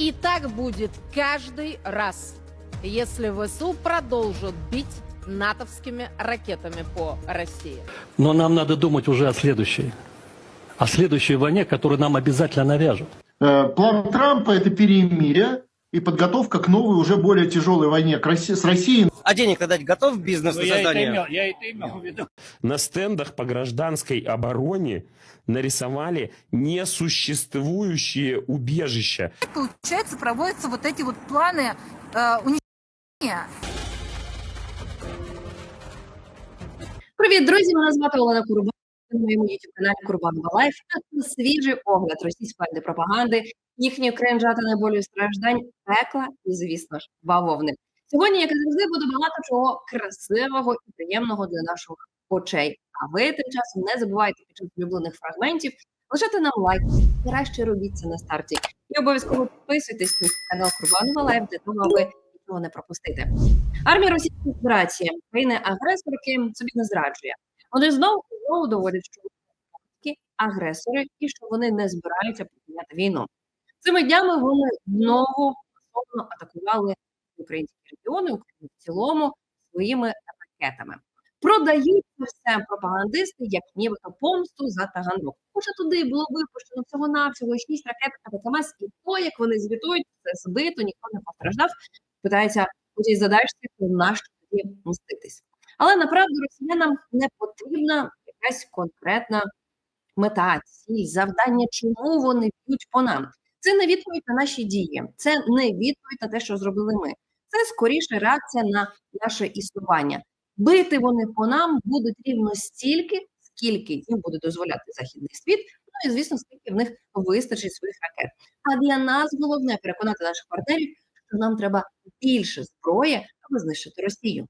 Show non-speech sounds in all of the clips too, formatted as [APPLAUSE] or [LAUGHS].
И так будет каждый раз, если ВСУ продолжат бить натовскими ракетами по России. Но нам надо думать уже о следующей. О следующей войне, которую нам обязательно навяжут. Э, План Трампа – это перемирие и подготовка к новой, уже более тяжелой войне с Россией. А денег дать готов бизнес Ну, на я, это создание? имел, я это имел в виду. На стендах по гражданской обороне нарисовали несуществующие убежища. получается, проводятся вот эти вот планы э, уничтожения. Привіт, друзі! Мене звати Олена Курбан. На моєму youtube каналі Курбан Балайф. Це свіжий огляд російської антипропаганди, їхньої кринжатини болю і страждань, пекла і, звісно ж, бавовни. Сьогодні, як і завжди, буде багато чого красивого і приємного для наших очей. А ви тим часом не забувайте під час улюблених фрагментів лишати нам лайк. Краще робіть це на старті. І обов'язково підписуйтесь на канал Курбан Балайф для того, аби нічого не пропустити. Армія Російської Федерації, країни-агресорки собі не зраджує. Вони знову знову доводять, що вони агресори і що вони не збираються припиняти війну. Цими днями вони знову атакували українські регіони, Україну в цілому своїми ракетами. Продають все пропагандисти як нібито помсту за Таганрог. Хоча туди було випущено всього навсього 6 ракет АТКМС, і то, як вони звітують, це збито, ніхто не постраждав. Питається у цій задачці, то нащо тоді мститись. Але направду росіянам не потрібна якась конкретна мета, ціль, завдання, чому вони б'ють по нам. Це не відповідь на наші дії, це не відповідь на те, що зробили ми. Це скоріше реакція на наше існування. Бити вони по нам будуть рівно стільки, скільки їм буде дозволяти західний світ. Ну і звісно, скільки в них вистачить своїх ракет. А для нас головне переконати наших партнерів, що нам треба більше зброї, аби знищити Росію.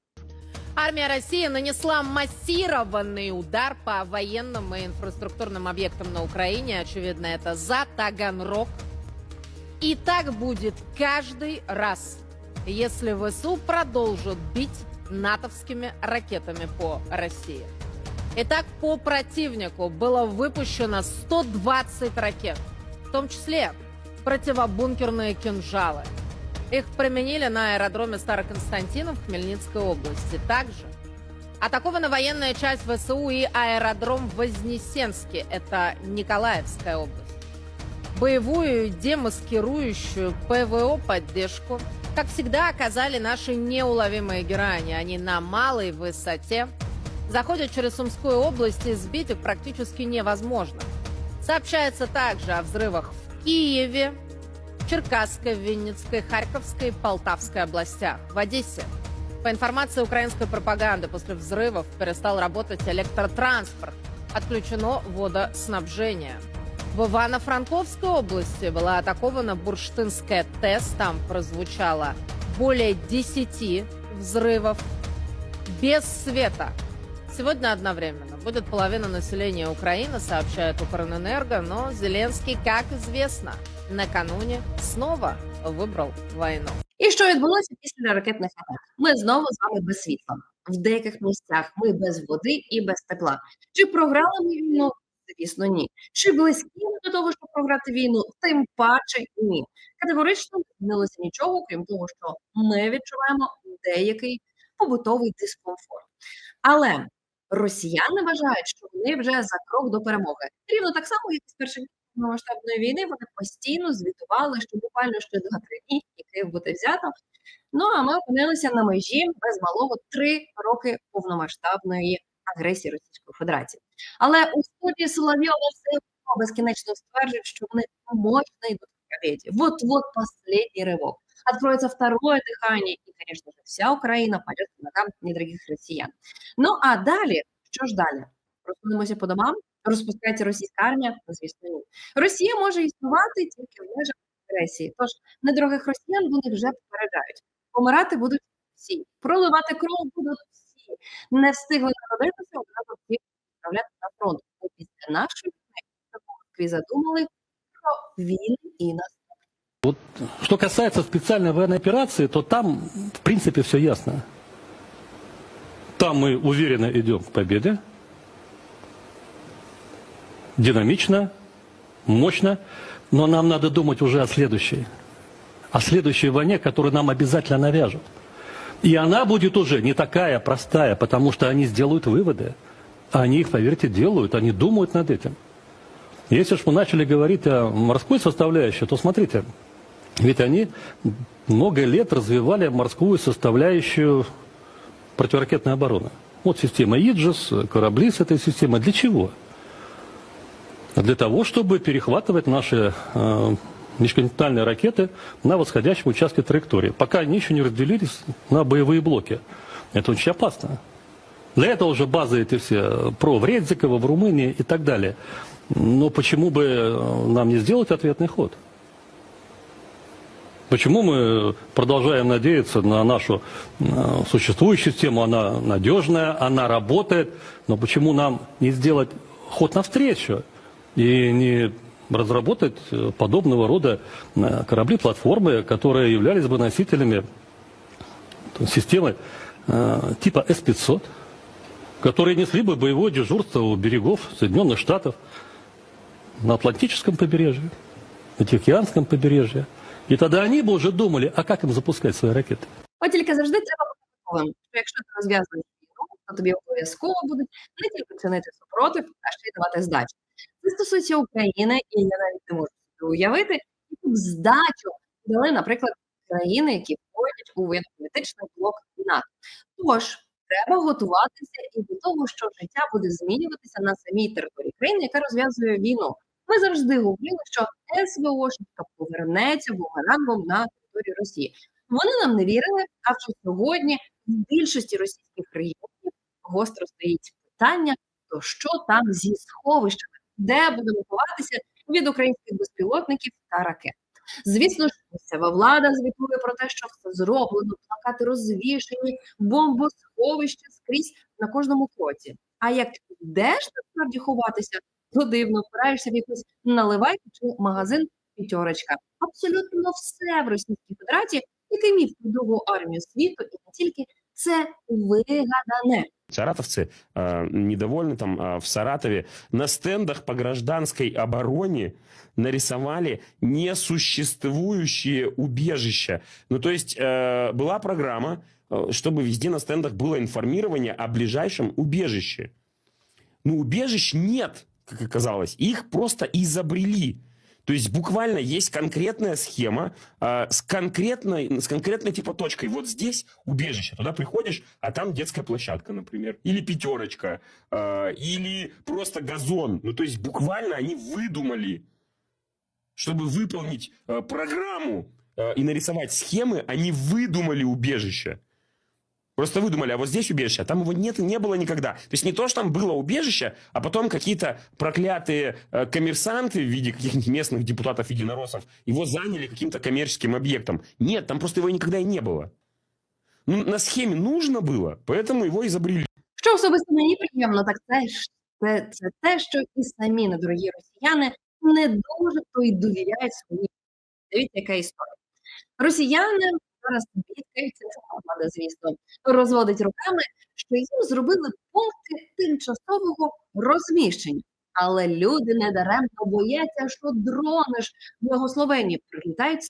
Армия России нанесла массированный удар по военным и инфраструктурным объектам на Украине. Очевидно, это за Таганрог. И так будет каждый раз, Если ВСУ продолжат бить натовскими ракетами по России. Итак, по противнику было выпущено 120 ракет, в том числе противобункерные кинжалы. Их применили на аэродроме Староконстантинов в Хмельницкой области. Также атакована военная часть ВСУ и аэродром в Вознесенске, это Николаевская область. Боевую демаскирующую ПВО поддержку, как всегда, оказали наши неуловимые герои. Они на малой высоте заходят через Сумскую область и сбить их практически невозможно. Сообщается также о взрывах в Киеве, Черкасской, Винницкой, Харьковской Полтавской областях. В Одессе, по информации украинской пропаганды, после взрывов перестал работать электротранспорт. Отключено водоснабжение. В Ивано-Франковской области была атакована Бурштинская ТЭС. Там прозвучало более 10 взрывов без света. Сегодня одновременно будет половина населения Украины, сообщает Укрэнерго, но Зеленский, как известно, накануне снова выбрал войну. І що відбулося після ракетних атак? Ми знову з вами без світла. В деяких місцях ми без води і без тепла. Чи програли ми війну? Звісно, ні. Чи близькі до того, щоб програти війну? Тим паче ні. Категорично не змінилося нічого, крім того, що ми відчуваємо деякий побутовий дискомфорт. Але росіяни вважають, що вони вже за крок до перемоги. Рівно так само, як і з перших повномасштабної війни, вони постійно звітували, що буквально ще два-три дні і Київ буде взято. Ну а ми опинилися на межі без малого три роки повномасштабної агресії Російської Федерації. Але у студії Соловйова все безкінечно стверджують, що вони йдуть к победе. Вот-вот последний рывок. Откроется второе дыхание, и, конечно же, вся Украина пойдет по ногам недорогих россиян. Ну а далі, що ж далі? Розходимося по домам, розпускається російська армія? Ну, Звісно, ні. Росія може існувати тільки в межах агресії. Тож недорогих росіян вони вже попереджають. Помирати будуть всі, проливати кров будуть. Не встигли народитися, одразу всі відправляти на фронт. Бо після нашої війни в Москві задумали про війни і нас. Что касается специальной военной операции, то там, в принципе, все ясно. Там мы уверенно идем к победе. Динамично, мощно. Но нам надо думать уже о следующей. о следующей войне, которую нам обязательно навяжут. И она будет уже не такая простая, потому что они сделают выводы. Они их, поверьте, делают, они думают над этим. Если уж мы начали говорить о морской составляющей, то смотрите, ведь они много лет развивали морскую составляющую противоракетной обороны. Вот система Иджис, корабли с этой системой. Для чего? Для того, чтобы перехватывать наши э, межконтинентальные ракеты на восходящем участке траектории, пока они еще не разделились на боевые блоки. Это очень опасно. Для этого уже базы эти все про в Редзиково, в Румынии и так далее. Но почему бы э, нам не сделать ответный ход? Почему мы продолжаем надеяться на нашу э, существующую систему? Она надежная, она работает. Но почему нам не сделать ход навстречу и не разработать э, подобного рода э, корабли-платформы, которые являлись бы носителями системы э, типа С-500, которые несли бы боевое дежурство у берегов Соединенных Штатов на Атлантическом побережье, на Тихоокеанском побережье. І тоді вони б вже думали, а як їм запускати свої ракети? От тільки завжди треба бути готовим, що якщо ти розв'язуєш війну, то тобі обов'язково будуть не тільки чинити супротив, а ще й давати здачу. Це стосується України, і я навіть не можу уявити, яку б здачу дали, наприклад, країни, які входять у воєнно-політичний блок НАТО. Тож треба готуватися і до того, що життя буде змінюватися на самій території країни, яка розв'язує війну. Ми завжди говорили, що СВОшечка повернеться бумерангом на територію Росії. Вони нам не вірили, а вже сьогодні в більшості російських регіонів гостро стоїть питання, то що там зі сховищами, де будемо ховатися від українських безпілотників та ракет. Звісно ж, місцева влада звітує про те, що все зроблено, плакати розвішені, бомбосховища скрізь на кожному кроці. А як йдеш насправді ховатися, то дивно впираєшся в якусь наливайку чи магазин п'ятерочка. Абсолютно все в Російській Федерації, який про другу армію світу, і не тільки це вигадане. Саратовцы э, недовольны там э, в Саратове на стендах по гражданской обороне нарисовали несуществующие убежища. Ну, то есть э, была программа, э, чтобы везде на стендах было информирование о ближайшем убежище. Ну, убежищ нет, как оказалось. Их просто изобрели. То есть буквально есть конкретная схема э, с конкретной, с конкретной типа точкой. Вот здесь убежище. Туда приходишь, а там детская площадка, например. Или пятерочка. э, или просто газон. Ну, то есть буквально они выдумали, чтобы выполнить э, программу э, и нарисовать схемы, они выдумали убежище. Просто выдумали, а вот здесь убежище, а там его нет, не было никогда. То есть не то, что там было убежище, а потом какие-то проклятые э, коммерсанты в виде каких-нибудь местных депутатов-единороссов его заняли каким-то коммерческим объектом. Нет, там просто его никогда и не было. Ну, на схеме нужно было, поэтому его изобрели. Що особисто мені приємно, так це ж це, це те, що і самі недорогі росіяни не дуже то й довіряють своїй. Дивіться, яка історія. Росіяни зараз бідкаються, це влада, звісно, розводить руками, що їм зробили пункти тимчасового розміщення. Але люди недаремно бояться, що дрони ж благословенні прилітають.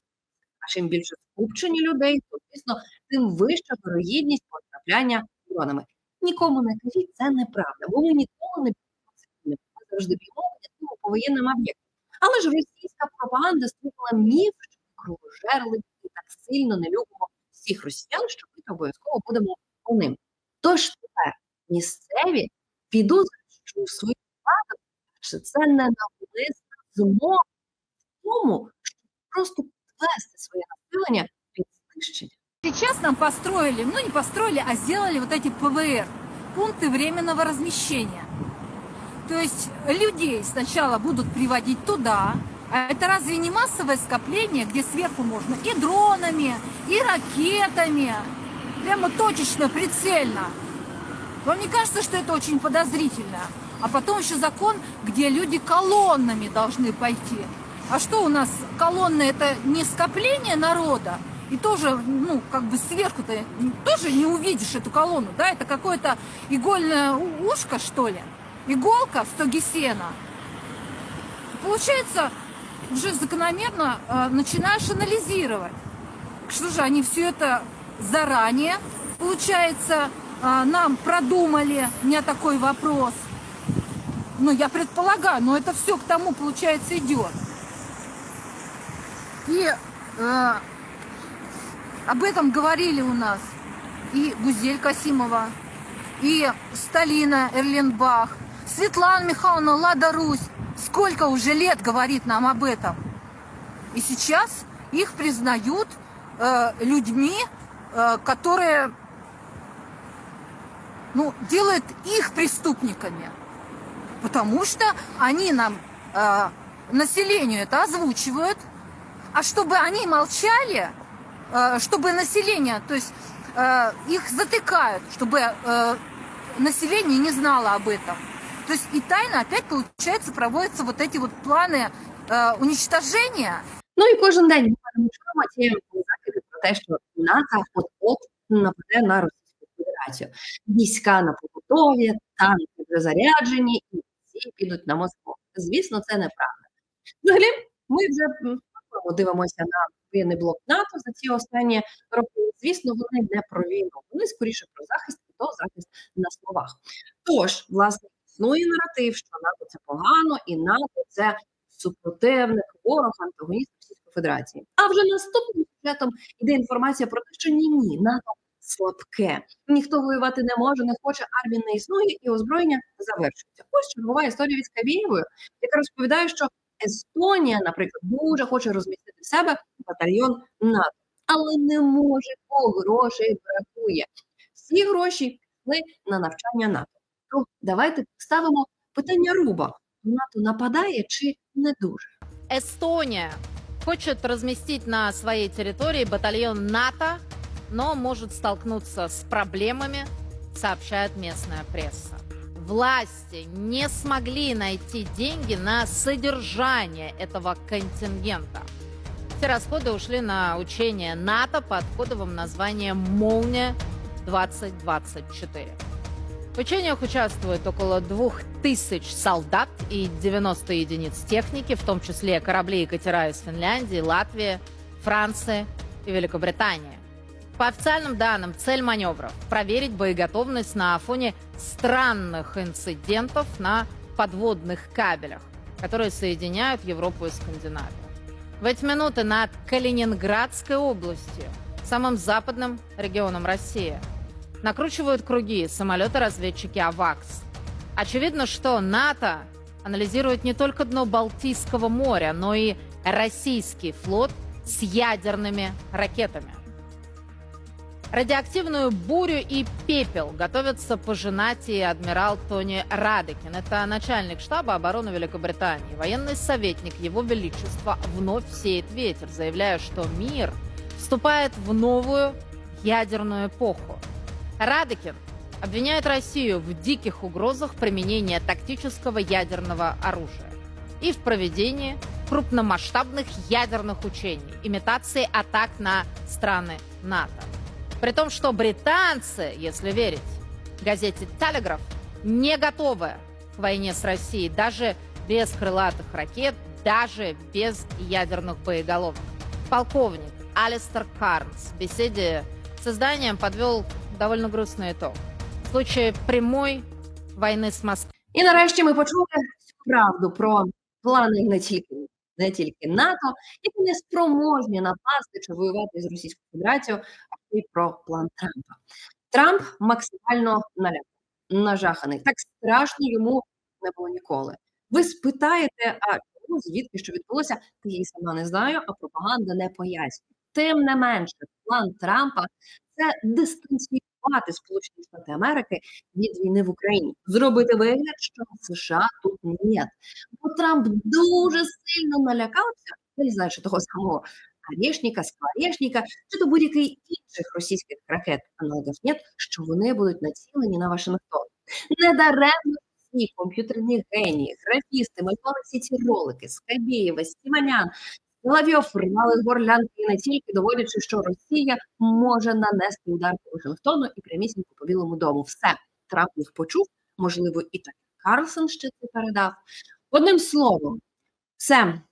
А чим більше скупчені людей, то звісно, тим вища вирогідність потрапляння дронами. Нікому не кажіть, це неправда, бо ми ніколи не б'ємо завжди б'ємо по воєнним об'єктам. Але ж російська пропаганда створила міф, що ми кровожерливі і так сильно не любимо всіх росіян, що ми то обов'язково будемо по ним. Тож тепер місцеві підуть у свою владу, що це не навмисна змова в тому, щоб просто підвести своє населення під знищення. Сейчас нам построили, ну не построили, а сделали вот эти ПВР, пункты временного размещения. То есть людей сначала будут приводить туда, а это разве не массовое скопление, где сверху можно и дронами, и ракетами, прямо точечно, прицельно. Вам не кажется, что это очень подозрительно? А потом еще закон, где люди колоннами должны пойти. А что у нас колонны это не скопление народа? И тоже, ну, как бы сверху-то тоже не увидишь эту колонну, да? Это какое-то игольное ушко, что ли? Иголка в стоге сена. Получается, уже закономерно э, начинаешь анализировать. что же они все это заранее, получается, а, нам продумали? У меня такой вопрос. Ну, я предполагаю, но это все к тому, получается, идет. И э, об этом говорили у нас и Гузель Касимова, и Сталина Эрленбах, Светлана Михайловна Лада Русь. Сколько уже лет говорит нам об этом. И сейчас их признают э, людьми, э, которые ну, делают их преступниками. Потому что они нам, э, населению это озвучивают, а чтобы они молчали, э, чтобы население, то есть э, их затыкают, чтобы э, население не знало об этом. То есть и тайно опять, получается, проводятся вот эти вот планы э, уничтожения. Ну і кожен день ми чуємо ті закиди про те, що НАТО от-от нападе на Російську Федерацію. Війська на поготові, танки вже заряджені, і всі підуть на Москву. Звісно, це неправда. Взагалі, ми вже м, по-моєму, дивимося на воєнний блок НАТО за ці останні роки. Звісно, вони не про війну, вони скоріше про захист, і то захист на словах. Тож, власне, існує наратив, що НАТО це погано, і НАТО це супротивник, ворог, антагоніст Російської Федерації. А вже наступним сюжетом йде інформація про те, що ні, ні, НАТО слабке. Ніхто воювати не може, не хоче, армія не існує, і озброєння завершується. Ось чергова історія від Скабєєвої, яка розповідає, що Естонія, наприклад, дуже хоче розмістити в себе батальйон НАТО, але не може, бо грошей бракує. Всі гроші пішли на навчання НАТО. То давайте поставимо питання руба: НАТО нападає чи не дуже? Эстония хочет разместить на своей территории батальон НАТО, но может столкнуться с проблемами, сообщает местная пресса. Власти не смогли найти деньги на содержание этого контингента. Все расходы ушли на учение НАТО под кодовым названием «Молния-2024». В учениях участвует около 2000 солдат и 90 единиц техники, в том числе корабли и катера из Финляндии, Латвии, Франции и Великобритании. По официальным данным, цель маневров – проверить боеготовность на фоне странных инцидентов на подводных кабелях, которые соединяют Европу и Скандинавию. В эти минуты над Калининградской областью, самым западным регионом России, накручивают круги самолеты-разведчики «Авакс». Очевидно, что НАТО анализирует не только дно Балтийского моря, но и российский флот с ядерными ракетами. Радиоактивную бурю и пепел готовятся пожинать и адмирал Тони Радекин. Это начальник штаба обороны Великобритании. Военный советник Его Величества вновь сеет ветер, заявляя, что мир вступает в новую ядерную эпоху. Радекин обвиняет Россию в диких угрозах применения тактического ядерного оружия и в проведении крупномасштабных ядерных учений, имитации атак на страны НАТО. При том, что британцы, если верить газете «Телеграф», не готовы к войне с Россией даже без крылатых ракет, даже без ядерных боеголовок. Полковник Алистер Карнс в беседе с изданием подвел довольно грустный итог. В случае прямой войны с Москвой І нарешті ми почули правду про плани не тільки, не тільки НАТО, які не спроможні напасти чи воювати з Російською Федерацією, а й про план Трампа. Трамп максимально наляканий, нажаханий. Так страшно йому не було ніколи. Ви спитаєте, а чому звідки що відбулося? Та я сама не знаю, а пропаганда не пояснює. Тим не менше, план Трампа це дистанціювати Сполучені Штати Америки від війни в Україні, зробити вигляд, що США тут нет. Бо Трамп дуже сильно налякався, я не знаю, що того самого Орешника, Скворечника, чи то будь-який інших російських ракет аналогів нет, що вони будуть націлені на Вашингтон. Недаремно всі комп'ютерні генії, графісти малювали всі ці ролики, Скабєєва, Стіманян, Соловйов рвали горлянки не тільки, доводячи, що Росія може нанести удар по Вашингтону і прямісінько по Білому дому. Все, Трамп їх почув, можливо, і так Карлсон ще це передав. Одним словом, все,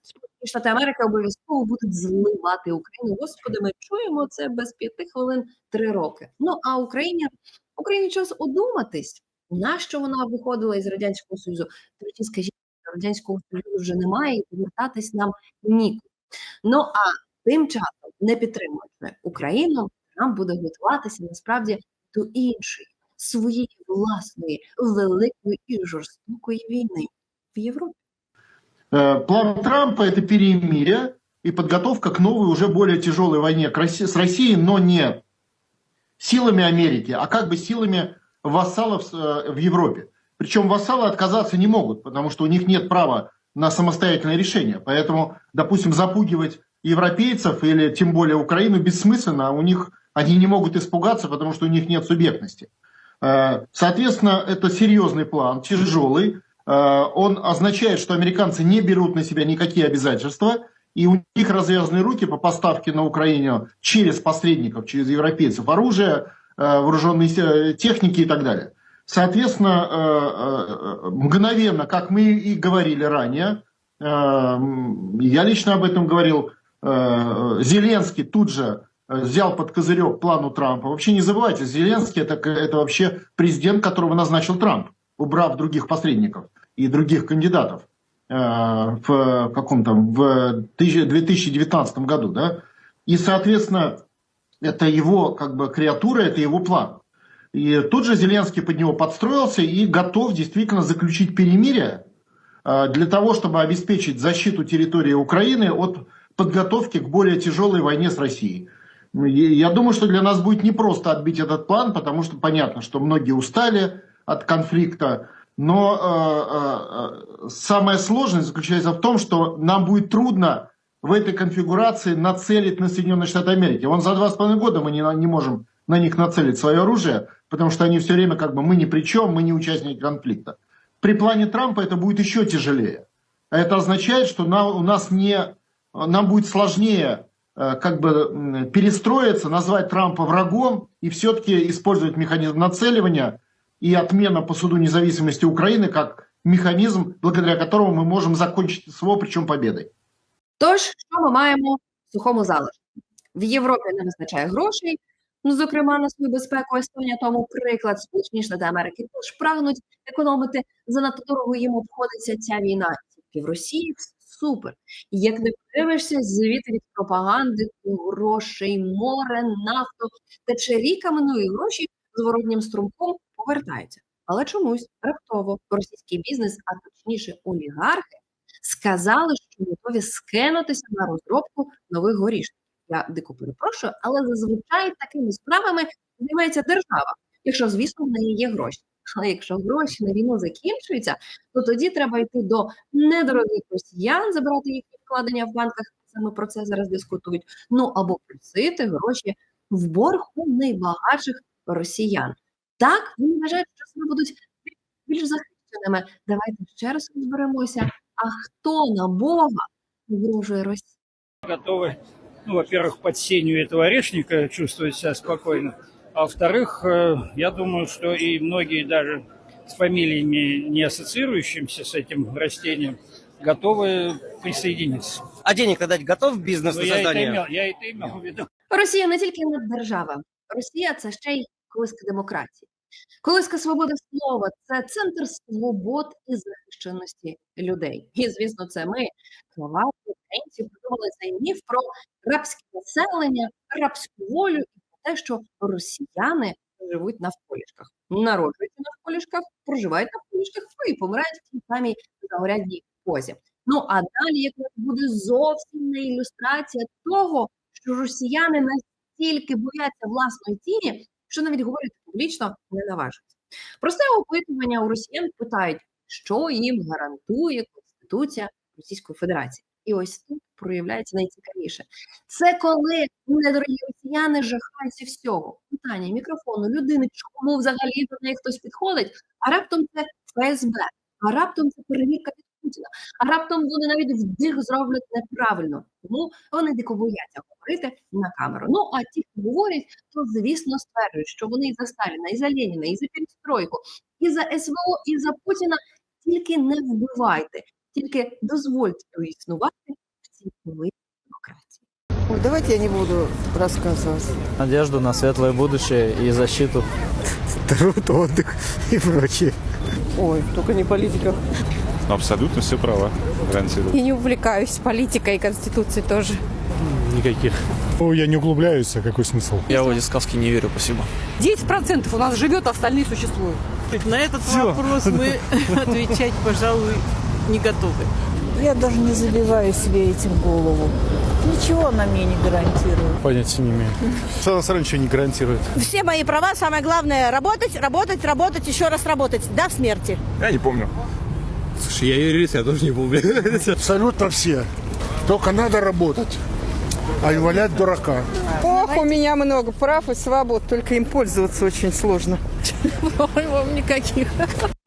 і Штати Америки обов'язково будуть зливати Україну. Господи, ми чуємо це без п'яти хвилин три роки. Ну а Україні Україні час одуматись, нащо вона виходила із радянського союзу? Тоді скажіть, радянського союзу вже немає, і повертатись нам нікуди. Ну а тим часом, не підтримуючи Україну, нам буде готуватися насправді до іншої своєї власної великої і жорстокої війни в Європі. Э, План Трампа – это перемирие и подготовка к новой, уже более тяжелой войне к Росси- с Россией, но не силами Америки, а как бы силами вассалов э, в Европе. Причем вассалы отказаться не могут, потому что у них нет права на самостоятельное решение. Поэтому, допустим, запугивать европейцев или тем более Украину бессмысленно, а у них они не могут испугаться, потому что у них нет субъектности. Э, Соответственно, это серьезный план, тяжелый. Э, Он означает, что американцы не берут на себя никакие обязательства, и у них развязаны руки по поставке на Украину через посредников, через европейцев оружия, э, вооруженной техники и так далее. Соответственно, э, э, мгновенно, как мы и говорили ранее, э, я лично об этом говорил, Зеленский тут же взял под козырек плану Трампа. Вообще не забывайте, Зеленский это, это вообще президент, которого назначил Трамп, убрав других посредников и других кандидатов в каком там в тысяча- 2019 году, да. И, соответственно, это его как бы креатура, это его план. И тут же Зеленский под него подстроился и готов действительно заключить перемирие э, для того, чтобы обеспечить защиту территории Украины от подготовки к более тяжелой войне с Россией. И Я думаю, что для нас будет непросто отбить этот план, потому что понятно, что многие устали от конфликта. Но э, э, самая сложность заключается в том, что нам будет трудно в этой конфигурации нацелить на Соединенные Штаты Америки. Вон за два с половиной года мы не, не можем на них нацелить свое оружие, потому что они все время как бы мы ни при чем, мы не участники конфликта. При плане Трампа это будет еще тяжелее. А Это означает, что на- у нас не, нам будет сложнее э, как бы м, перестроиться, назвать Трампа врагом и все-таки использовать механизм нацеливания и отмена по суду независимости Украины как механизм, благодаря которому мы можем закончить СВО, причем победой. Тож, що ми маємо в сухому залишку? В Європі не вистачає грошей, ну, зокрема, на свою безпеку Естонія тому приклад. Сполучені Штати Америки теж прагнуть економити. Занадто дорого їм обходиться ця війна. Тільки в Росії супер. Як не подивишся, звідти від пропаганди грошей, море, нафту тече ріками, ну і гроші зворотнім струмком повертаються. Але чомусь раптово російський бізнес, а точніше олігархи, сказали, що готові скинутися на розробку нових горішків. Я дико перепрошую, але зазвичай такими справами займається держава, якщо, звісно, в неї є гроші. Але якщо гроші на війну закінчуються, то тоді треба йти до недорогих росіян, забирати їхні вкладення в банках. Саме про це зараз дискутують. Ну або просити гроші в борг у найбагатших росіян. Так вони вважають, що себе будуть більш захищеними. Давайте ще раз розберемося. А хто на Бога погрожує Росії? готовы, ну, во-первых, под сенью этого орешника чувствовать себя спокойно, а во-вторых, э, я думаю, что и многие даже с фамилиями, не ассоциирующимися с этим растением, готовы присоединиться. А денег дать готов бизнес Но на я это, создание? имел, я это имел в виду. Росія не тільки наддержава, Росія це ще й колиска демократії. Колиска свободи слова це центр свобод і захищеності людей. І звісно, це ми, кроваві українці, придумали цей міф про рабське населення, рабську волю і про те, що росіяни живуть навколішках, народжуються навколішках, проживають навколішках ну і помирають в тій самій загорядній позі. Ну а далі якраз буде зовсім не ілюстрація того, що росіяни настільки бояться власної тіні, що навіть говорити публічно не наважуються. Просте опитування у росіян питають, що їм гарантує Конституція Російської Федерації. І ось тут проявляється найцікавіше. Це коли недорогі росіяни жахаються всього. Питання мікрофону, людини, чому взагалі до неї хтось підходить, а раптом це ФСБ, а раптом це перевірка від Путіна, а раптом вони навіть вдих зроблять неправильно. Тому вони дико бояться говорити на камеру. Ну а ті, хто говорять, то звісно стверджують, що вони і за Сталіна, і за Леніна, і за перестройку, і за СВО, і за Путіна тільки не вбивайте, тільки дозвольте існувати в вид демократії. Ой, давайте я не буду рассказывать. Надежду на светлое будущее и защиту. Труд, отдых и прочее. Ой, только не политиков. Абсолютно все права. Гарантирую. Я не увлекаюсь политикой и конституцией тоже. Никаких. Ну, я не углубляюсь, а какой смысл? Я в эти сказки не верю, спасибо. 10% у нас живет, а остальные существуют. На этот вопрос мы [LAUGHS] отвечать, пожалуй, не готовы. Я даже не забиваю себе этим голову. Ничего она мне не гарантирует. Понятия не имею. Что нас раньше не гарантирует? Все мои права, самое главное, работать, работать, работать, еще раз работать, до смерти. Я не помню. Слушай, я юрист, я тоже не помню. [LAUGHS] Абсолютно все. Только надо работать, а не валять дурака. Ох, у меня много прав и свобод, только им пользоваться очень сложно. [LAUGHS] Вам никаких.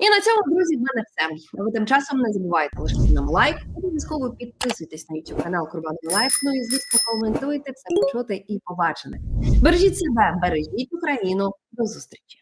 І на цьому, друзі, в мене все. Ви тим часом не забувайте лишити нам лайк, обов'язково підписуйтесь на YouTube канал Курбанова Лайф. Ну і звісно, коментуйте все почути і побачене. Бережіть себе, бережіть Україну. До зустрічі.